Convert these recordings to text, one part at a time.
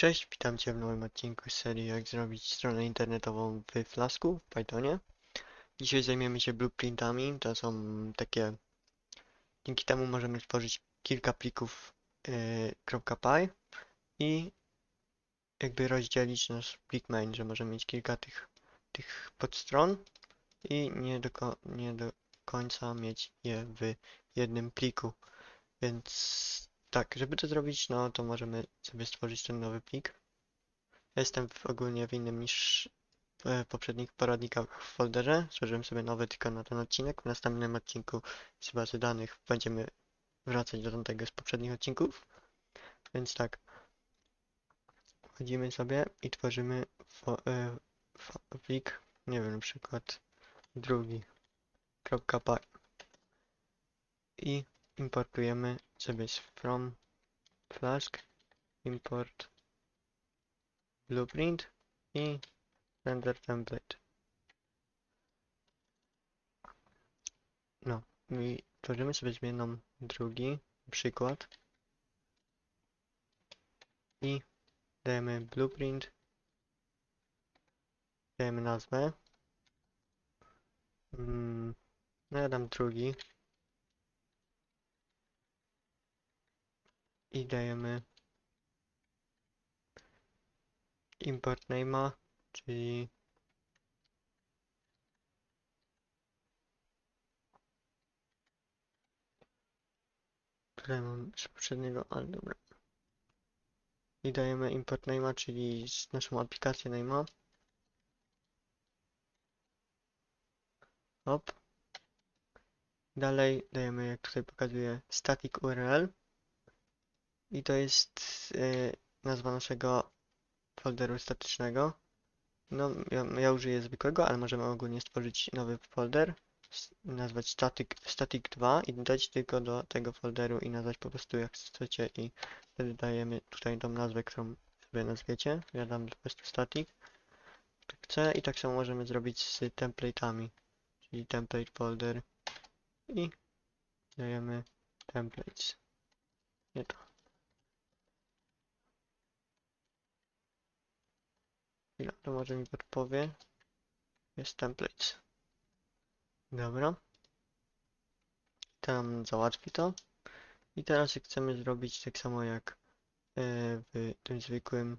Cześć, witam Cię w nowym odcinku serii jak zrobić stronę internetową w Flasku w Pythonie. Dzisiaj zajmiemy się blueprintami, to są takie... Dzięki temu możemy stworzyć kilka plików yy, .py i jakby rozdzielić nasz plik main, że możemy mieć kilka tych, tych podstron i nie do, nie do końca mieć je w jednym pliku. Więc tak, żeby to zrobić, no to możemy sobie stworzyć ten nowy plik. Ja Jestem w, ogólnie w innym niż w poprzednich poradnikach w folderze. Stworzyłem sobie nowy tylko na ten odcinek. W następnym odcinku z bazy danych będziemy wracać do tego z poprzednich odcinków. Więc tak. Wchodzimy sobie i tworzymy e, plik, nie wiem, na przykład drugi, py. I importujemy z from flask import blueprint i render template. No i tworzymy sobie zmienną drugi przykład i dajemy blueprint, dajemy nazwę. Mm, no ja dam drugi i dajemy import name'a, czyli tutaj mam z poprzedniego, ale dobra. I dajemy import name'a, czyli z naszą aplikację name'a. Hop. Dalej dajemy, jak tutaj pokazuje, static URL. I to jest y, nazwa naszego folderu statycznego. No, ja, ja użyję zwykłego, ale możemy ogólnie stworzyć nowy folder, nazwać static, static2 i dać tylko do tego folderu i nazwać po prostu jak chcecie i wtedy dajemy tutaj tą nazwę, którą sobie nazwiecie. Ja dam po prostu static. Tak chcę i tak samo możemy zrobić z template'ami, czyli template folder i dajemy templates. Nie to. Chwila, to może mi podpowie. Jest templates. Dobra. To nam załatwi to. I teraz chcemy zrobić tak samo jak e, w tym zwykłym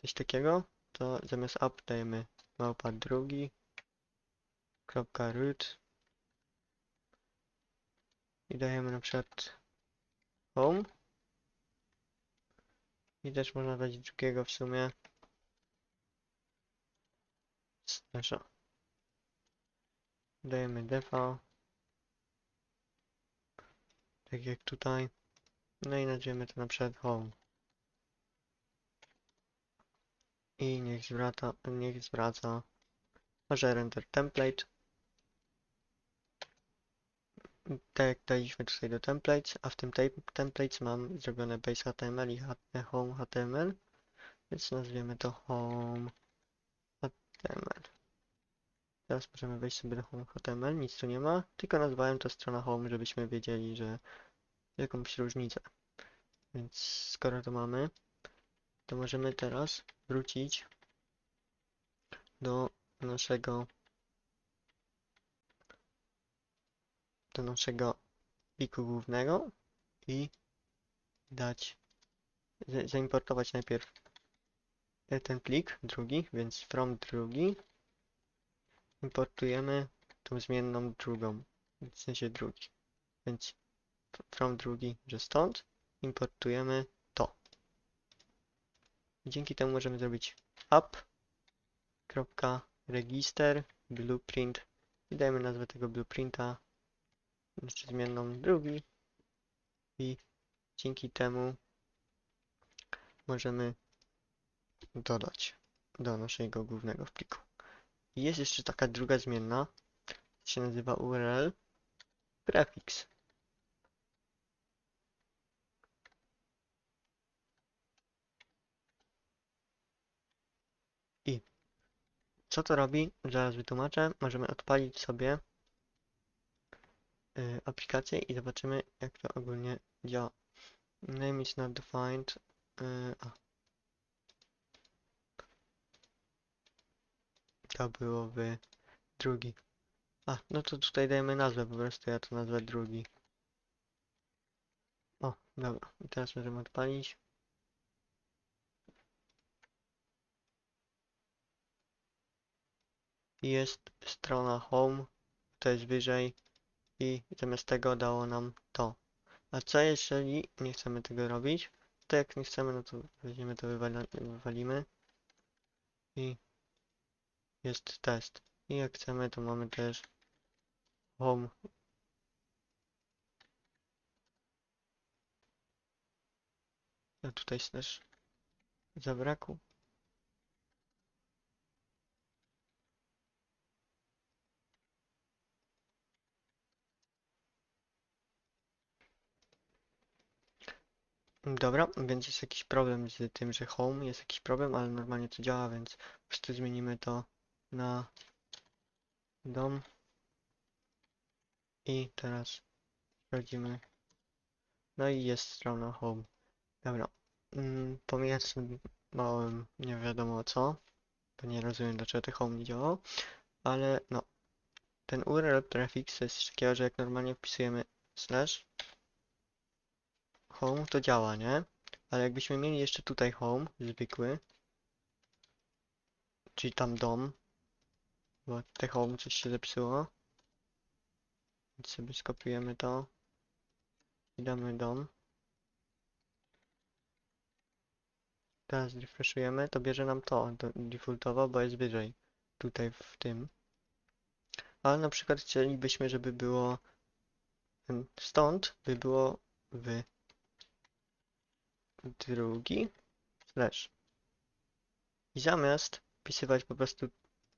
coś takiego, to zamiast up dajemy małpa drugi kropka root i dajemy na przykład home i też można dać drugiego w sumie Dajemy defa. Tak jak tutaj. No i nazwiemy to na przykład home. I niech zwraca, niech zwraca może render template. Tak daliśmy tutaj do templates, a w tym te- templates mam zrobione base HTML i home HTML. Więc nazwiemy to home HTML. Teraz możemy wejść sobie do HTML, nic tu nie ma, tylko nazwałem to strona home, żebyśmy wiedzieli, że jakąś różnicę. Więc skoro to mamy, to możemy teraz wrócić do naszego do naszego pliku głównego i dać za- zaimportować najpierw ten plik drugi, więc from drugi importujemy tą zmienną drugą, w sensie drugi. Więc from drugi, że stąd importujemy to. I dzięki temu możemy zrobić app.register blueprint i dajemy nazwę tego blueprinta jeszcze zmienną drugi i dzięki temu możemy dodać do naszego głównego pliku. I jest jeszcze taka druga zmienna, się nazywa URL prefix. I co to robi? Zaraz wytłumaczę. Możemy odpalić sobie y, aplikację i zobaczymy jak to ogólnie działa. Name is not defined. Y, a. to było w drugi. A, no to tutaj dajemy nazwę, po prostu ja to nazwę drugi. O, dobra. I teraz możemy odpalić. Jest strona home, to jest wyżej i zamiast tego dało nam to. A co jeżeli nie chcemy tego robić? To jak nie chcemy, no to weźmiemy to wywalimy i jest test. I jak chcemy, to mamy też home. A tutaj też zabrakło. Dobra, więc jest jakiś problem z tym, że home jest jakiś problem, ale normalnie to działa, więc po prostu zmienimy to na dom. I teraz sprawdzimy. No i jest strona home. Dobra. Mm, pomijając tym małym nie wiadomo co, bo nie rozumiem dlaczego to home nie działało, ale no. Ten URL prefix to jest takiego, że jak normalnie wpisujemy slash home to działa, nie? Ale jakbyśmy mieli jeszcze tutaj home, zwykły, czyli tam dom, bo te home coś się zepsuło, więc sobie skopiujemy to i damy dom. Teraz refreshujemy, to bierze nam to defaultowo, bo jest wyżej, tutaj w tym. Ale na przykład chcielibyśmy, żeby było stąd by było w drugi slash. I zamiast wpisywać po prostu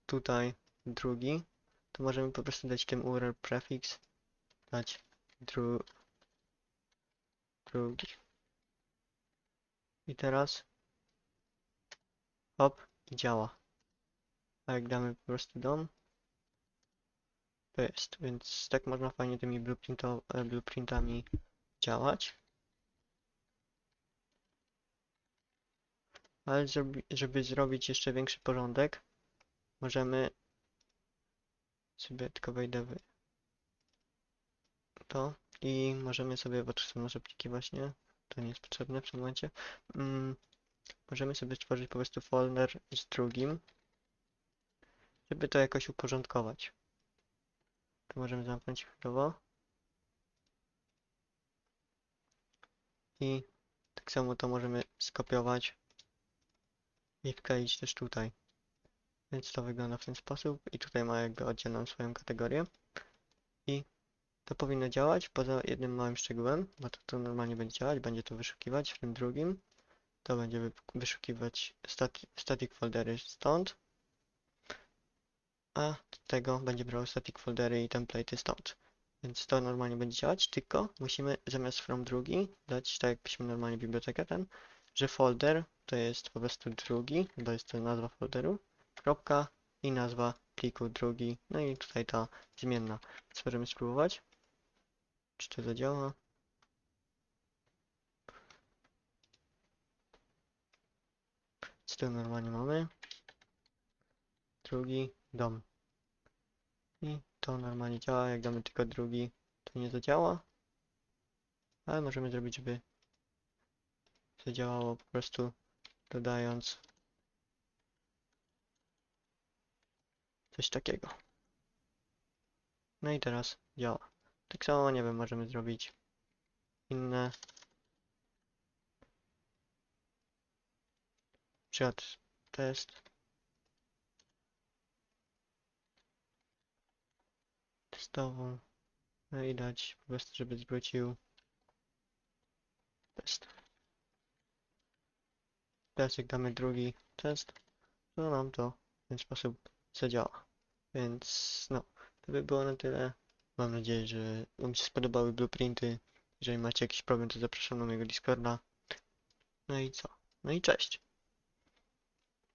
tutaj drugi, to możemy po prostu dać tym URL prefix, dać dru, drugi. I teraz hop i działa. A jak damy po prostu dom, to jest. Więc tak można fajnie tymi blueprintami działać. Ale żeby, żeby zrobić jeszcze większy porządek, możemy sobie tylko wejdę w to i możemy sobie, bo to są nasze pliki właśnie, to nie jest potrzebne w tym momencie, mm, możemy sobie stworzyć po prostu folder z drugim, żeby to jakoś uporządkować. To możemy zamknąć chwilowo. I tak samo to możemy skopiować i wkleić też tutaj. Więc to wygląda w ten sposób i tutaj ma jakby oddzielną swoją kategorię. I to powinno działać poza jednym małym szczegółem, bo to, to normalnie będzie działać, będzie to wyszukiwać w tym drugim. To będzie wy- wyszukiwać stati static foldery stąd, a do tego będzie brał static foldery i template'y stąd. Więc to normalnie będzie działać, tylko musimy zamiast from drugi dać tak jakbyśmy normalnie bibliotekę ten, że folder to jest po prostu drugi, bo jest to nazwa folderu, kropka i nazwa pliku drugi, no i tutaj ta zmienna. Możemy spróbować, czy to zadziała. Co tu normalnie mamy? Drugi dom. I to normalnie działa, jak damy tylko drugi, to nie zadziała. Ale możemy zrobić, żeby zadziałało po prostu dodając coś takiego. No i teraz działa. Tak samo, nie wiem, możemy zrobić inne przykład test testową no i dać po prostu, żeby zwrócił test. Teraz jak damy drugi test, to nam to w ten sposób zadziała. Więc no, to by było na tyle. Mam nadzieję, że Wam się spodobały blueprinty. Jeżeli macie jakiś problem, to zapraszam na mojego Discorda. No i co? No i cześć!